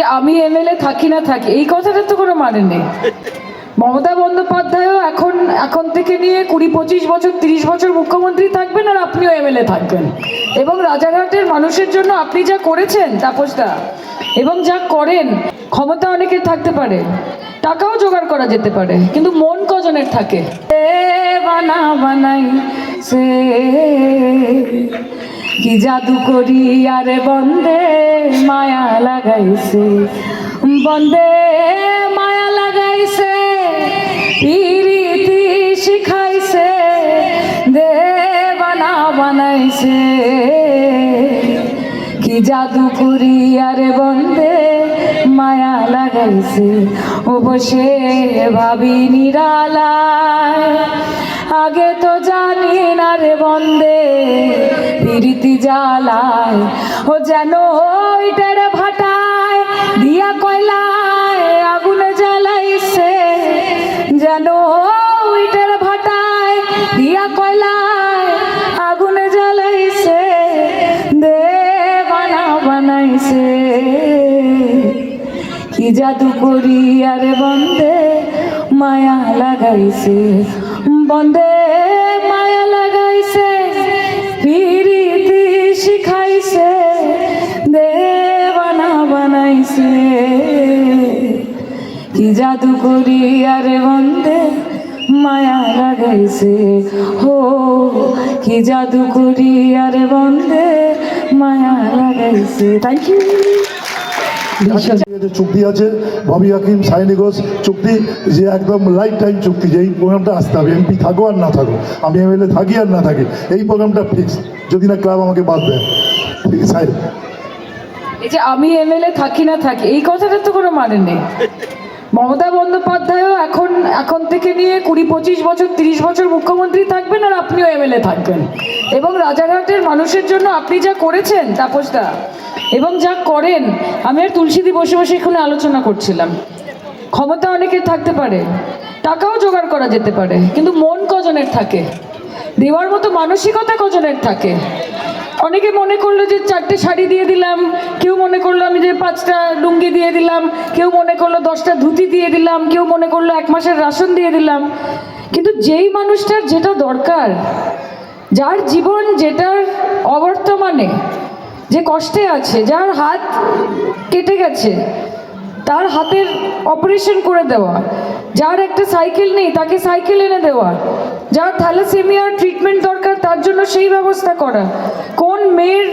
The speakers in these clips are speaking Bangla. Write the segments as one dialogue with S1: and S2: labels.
S1: যে আমি এমএলএ থাকি না থাকি, এই কথাটা তো কোনো মানে নেই। মমতা বন্দ্যোপাধ্যায়ও এখন এখন থেকে নিয়ে কুড়ি পঁচিশ বছর, তিরিশ বছর মুখ্যমন্ত্রী থাকবেন আর আপনিও এমএলএ থাকবেন। এবং রাজারহাটের মানুষের জন্য আপনি যা করেছেন, তাপসদা, এবং যা করেন, ক্ষমতা অনেকের থাকতে পারে, টাকাও জোগাড় করা যেতে পারে, কিন্তু মন কজনের থাকে? বানা বানাই, সে কি জাদু করি আরে বন্দে মায়া লাগাইছে? বন্দে মায়া লাগাইছে, পিরিতি শিখাইছে, দেবানা বানাইছে। কি জাদু করি আরে বন্দে মায়া লাগাইছে? ও বসে ভাবি নিরালায়। আগে তো জানি না রে বন্দে, প্রীতি জ্বালায়। ও যেন ওইটার ভাটায় দিয়া কয়লায়, আগুনে জ্বালাইছে। যেন ওইটার ভাটায় দিয়া কয়লায়, আগুন জ্বালাইছে। দে বানা বানাইছে। কি জাদু করি আরে বন্দে, মায়া লাগাইছে। বন্দে কি জাদু করি আরে বন্দে মায়া লাগাইছে? হো কি জাদু করি আরে বন্দে মায়া লাগাইছে? থ্যাংক ইউ
S2: যে চুক্তি আছে। ববি হাকিম সাইনি ঘোষ চুক্তি যে একদম লাইফ টাইম চুক্তি যে এই প্রোগ্রামটা আসতে হবে। এমপি থাকো আর না থাকো। আমি এমএলএ থাকি আর না থাকি। এই প্রোগ্রামটা ফিক্স যদি না ক্লাব আমাকে বাদ দেয়। আছে
S1: এই যে আমি এমএলএ থাকি না থাকি এই কথাটা তো কোনো মানে নেই। মমতা বন্দ্যোপাধ্যায়ও এখন এখন থেকে নিয়ে কুড়ি, পঁচিশ বছর, তিরিশ বছর মুখ্যমন্ত্রী থাকবেন আর আপনিও এমএলএ থাকবেন। এবং রাজারহাটের মানুষের জন্য আপনি যা করেছেন তাপসদা এবং যা করেন, আমি আর তুলসীদি বসে বসে এখানে আলোচনা করছিলাম। ক্ষমতা অনেকের থাকতে পারে, টাকাও জোগাড় করা যেতে পারে, কিন্তু মন কজনের থাকে? দেওয়ার মতো মানসিকতা কজনের থাকে? অনেকে মনে করল যে চারটে শাড়ি দিয়ে দিলাম, কেউ মনে করল আমি যে পাঁচটা লুঙ্গি দিয়ে দিলাম, কেউ মনে করল দশটা ধুতি দিয়ে দিলাম, কেউ মনে করল এক মাসের রাশন দিয়ে দিলাম। কিন্তু যেই মানুষটার যেটা দরকার, যার জীবন যেটার অবর্তমানে যে কষ্টে আছে, যার হাত কেটে গেছে, তার হাতের অপারেশন করে দেওয়া, যার একটা সাইকেল নেই তাকে সাইকেল এনে দেওয়া, যার থ্যালাসেমিয়ার ট্রিটমেন্ট দরকার তার জন্য সেই ব্যবস্থা করা মেয়ের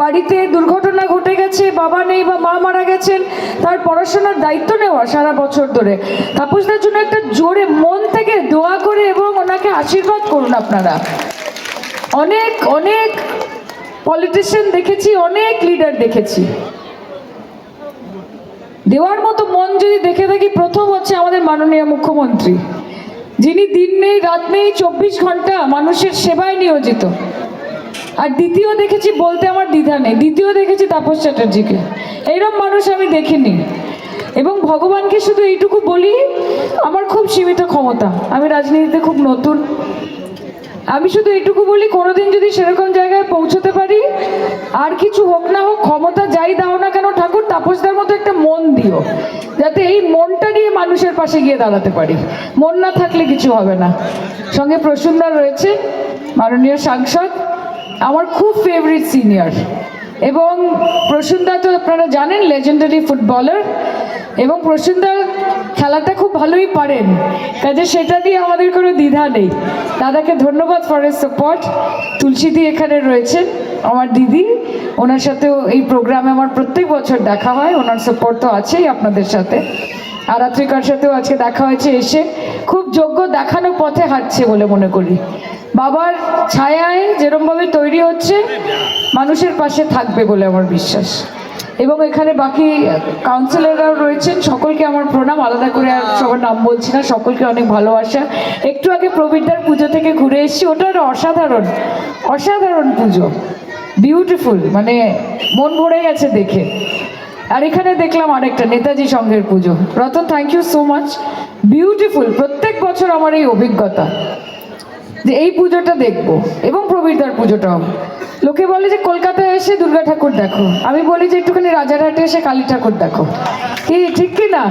S1: বাড়িতে দুর্ঘটনা ঘটে গেছে, বাবা নেই বা মা মারা গেছেন, তার পড়াশোনার দায়িত্ব নেওয়া সারা বছর ধরে। তাপসদার জন্য একটা জোরে মন থেকে দোয়া করে এবং ওনাকে আশীর্বাদ করুন আপনারা। অনেক অনেক পলিটিশিয়ান দেখেছি, অনেক লিডার দেখেছি। দেওয়ার মতো মন যদি দেখে থাকি, প্রথম হচ্ছে আমাদের মাননীয় মুখ্যমন্ত্রী। যিনি দিন নেই, রাত নেই, চব্বিশ ঘণ্টা মানুষের সেবায় নিয়োজিত। আর দ্বিতীয় দেখেছি বলতে আমার দ্বিধা নেই। দ্বিতীয় দেখেছি তাপস চ্যাটার্জিকে। এইরকম মানুষ আমি দেখিনি। এবং ভগবানকে শুধু এইটুকু বলি, আমার খুব সীমিত ক্ষমতা। আমি রাজনীতিতে খুব নতুন। আমি শুধু এইটুকু বলি, কোনোদিন যদি সেরকম জায়গায় পৌঁছতে পারি, আর কিছু হোক না হোক, ক্ষমতা যাই দাও না কেন, ঠাকুর, তাপসদার মতো একটা মন দিও। যাতে এই মনটা নিয়ে মানুষের পাশে গিয়ে দাঁড়াতে পারি। মন না থাকলে কিছু হবে না। সঙ্গে প্রসুন্দা রয়েছে, মাননীয় সাংসদ। আমার খুব ফেভারিট সিনিয়র এবং প্রসুন্দা তো আপনারা জানেন লেজেন্ডারি ফুটবলার এবং প্রসুন্দা খেলাটা খুব ভালোই পারেন। কাজে সেটা দিয়ে আমাদের কোনো দ্বিধা নেই। দাদাকে ধন্যবাদ ফর এর সাপোর্ট তুলসীদি এখানে রয়েছেন আমার দিদি। ওনার সাথেও এই প্রোগ্রামে আমার প্রত্যেক বছর দেখা হয়। ওনার সাপোর্ট তো আছেই আপনাদের সাথে। আরাত্রিকার সাথেও আজকে দেখা হয়েছে, এসে খুব যোগ্য দেখানো পথে হাঁটছে বলে মনে করি। বাবার ছায়ায় যেরমভাবে তৈরি হচ্ছে, মানুষের পাশে থাকবে বলে আমার বিশ্বাস। এবং এখানে বাকি কাউন্সিলররাও রয়েছেন, সকলকে আমার প্রণাম, আলাদা করে আর সবার নাম বলছি না, সকলকে অনেক ভালোবাসা। একটু আগে প্রবীরদার পুজো থেকে ঘুরে এসেছি, ওটা অসাধারণ অসাধারণ পুজো। বিউটিফুল মানে মন ভরে গেছে দেখে। আর এখানে দেখলাম আরেকটা নেতাজি সংঘের পুজো। Ratan thank you so much beautiful প্রত্যেক বছর আমার এই অভিজ্ঞতা যে এই পুজোটা দেখব এবং প্রবীরদার পুজোটাও। লোকে বলে যে কলকাতায় এসে দুর্গা ঠাকুর দেখো। আমি বলি যে একটুখানি রাজারহাটে এসে কালী ঠাকুর দেখো। কি, ঠিক কি না?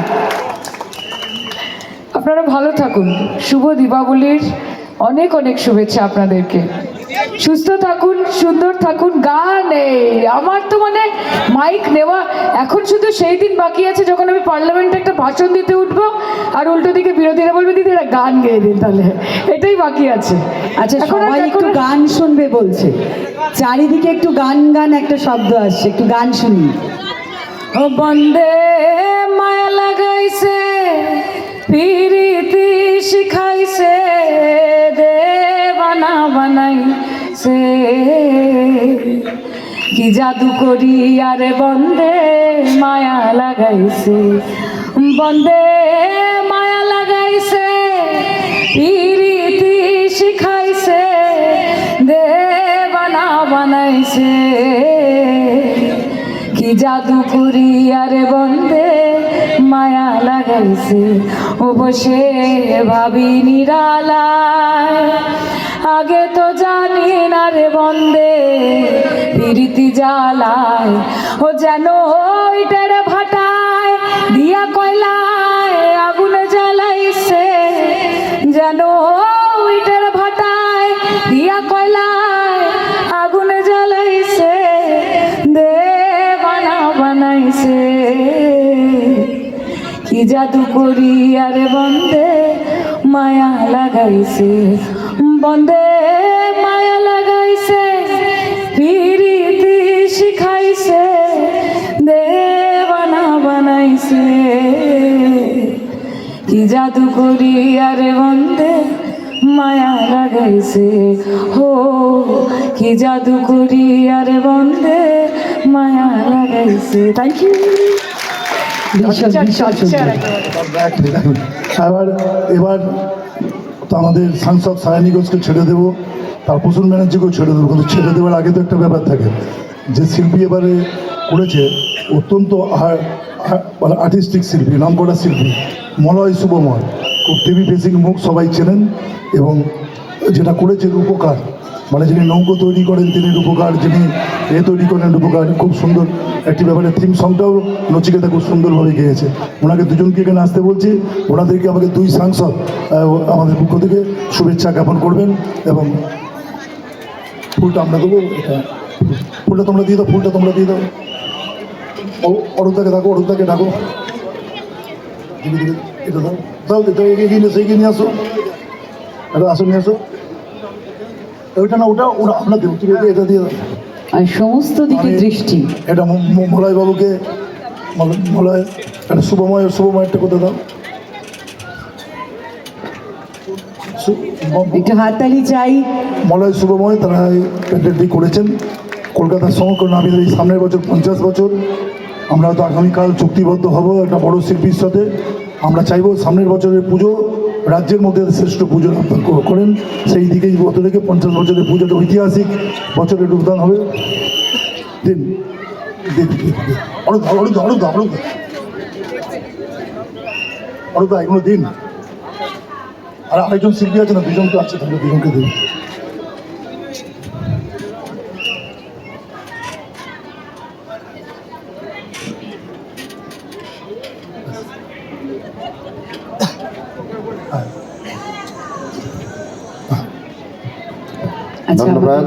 S1: আপনারা ভালো থাকুন। শুভ দীপাবলির অনেক অনেক শুভেচ্ছা আপনাদেরকে। সুস্থ থাকুন সুন্দর থাকুন গান আমার তো মানে মাইক নেওয়া এখন শুধু সেই দিন বাকি আছে যখন আমি পার্লামেন্টে একটা ভাষণ দিতে উঠবো আর উল্টো দিকে বিরোধীরা বলবে দিদি এটা গান গেয়ে দিন তাহলে। এটাই বাকি আছে।
S3: আচ্ছা
S1: এখন
S3: সবাই একটু
S1: এখন
S3: গান শুনবে বলছে। চারিদিকে একটু গান গান একটা শব্দ আসছে একটু গান শুনি।
S1: ও বন্দে মায়া লাগাইছে বানাইছে কি জাদু করি আরে বন্দে মায়া লাগাইছে। বন্দে মায়া লাগাইছে পিরিতি শিখাইছে, দেবানা বানাইছে। কি জাদু করি আরে বন্দে মায়া লাগাইছে ও বসে ভাবি নিরালায় আগে তো জানি না রে বন্দে, প্রীতি জ্বালায়। ও যেন ওইটার ভাটায় দিয়া কয়লায়, আগুনে জ্বালাইছে। যেন ওইটার ভাটায় দিয়া কয়লায়, আগুনে জ্বালাইছে। দেবানা বানাইছে। কি জাদু করি আরে বন্দে, মায়া লাগাইছে। বন্দে মায়া লাগাইছে পিরিতি শিখাইছে দেবানা বানাইছে। কি জাদু করি আরে বন্দে মায়া লাগাইছে হো কি জাদু করি আরে বন্দে মায়া লাগাইছে। থ্যাংক ইউ
S2: এবার এবার তো আমাদের সাংসদ সায়নী ঘোষকে ছেড়ে দেবো, তার প্রসূন ব্যানার্জিকেও ছেড়ে দেবো, কিন্তু ছেড়ে দেওয়ার আগে তো একটা ব্যাপার থাকে। যে শিল্পী এবারে করেছে, অত্যন্ত মানে আর্টিস্টিক শিল্পী, নাম করা শিল্পী, মলয় শুভময়। খুব টিভি ফেসিং মুখ সবাই চেনেন এবং যেটা করেছে রূপকার মানে যিনি নৌকো তৈরি করেন, তিনি রূপকার, যিনি এ তৈরি করেন রূপকার। খুব সুন্দর একটি ব্যাপারে থিম সংটাও নচিকেতা খুব সুন্দরভাবে গিয়েছে। ওনাকে দুজনকে এখানে আসতে বলছি। ওনাদেরকে আমাকে দুই সাংসদ আমাদের পক্ষ থেকে শুভেচ্ছা জ্ঞাপন করবেন এবং ফুলটা আমরা দেবো। ফুলটা তোমরা দিয়ে দাও, ফুলটা তোমরা দিয়ে দাও। অরুণদাকে ডাকো অরুণদাকে ডাকো। এটা দাও দাও এটা এগিয়ে নিয়ে এগিয়ে নিয়ে আসো। এটা আসো, নিয়ে আসো। ওইটা না, ওটা ওটা আপনার দেবো। এটা- এটা দিয়ে দাও।
S3: আর সমস্ত দিকে দৃষ্টি।
S2: এটা মলয় বাবুকে মল- মলয় এটা শুভময় শুভময়টা কোথায় দাও। সু- ম-
S3: একটু হাততালি চাই।
S2: মলয় শুভময় তারা প্যান্ডেলটি করেছেন। কলকাতার সমগ্র নামীদের এই সামনের বছর পঞ্চাশ বছর। আমরা তো আগামীকাল চুক্তিবদ্ধ হব একটা বড় শিল্পীর সাথে। আমরা চাইব সামনের বছরের পুজো রাজ্যের মধ্যে শ্রেষ্ঠ পুজো করেন, সেই দিকেই গত থেকে পঞ্চাশ বছরের পুজোটা ঐতিহাসিক বছরে রূপদান হবে। দিন অনেক অনেক অরুদ এগুলো দিন। আর আরেকজন শিল্পী আছে না দুজন তো আছে তাহলে, দুজনকে দিন।
S4: ধন্যবাদ।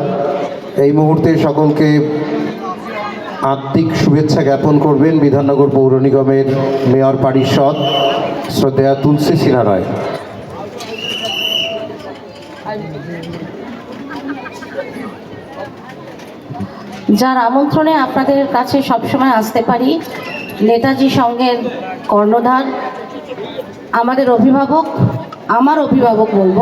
S4: এই মুহূর্তে সকলকে আত্মিক শুভেচ্ছা জ্ঞাপন করবেন বিধাননগর পৌর নিগমের মেয়র পারিষদ শ্রদ্ধেয়া তুলসী সিনহা রায়।
S5: যার আমন্ত্রণে আপনাদের কাছে সবসময় আসতে পারি নেতাজি সঙ্গের কর্ণধার আমাদের অভিভাবক আমার অভিভাবক বলব।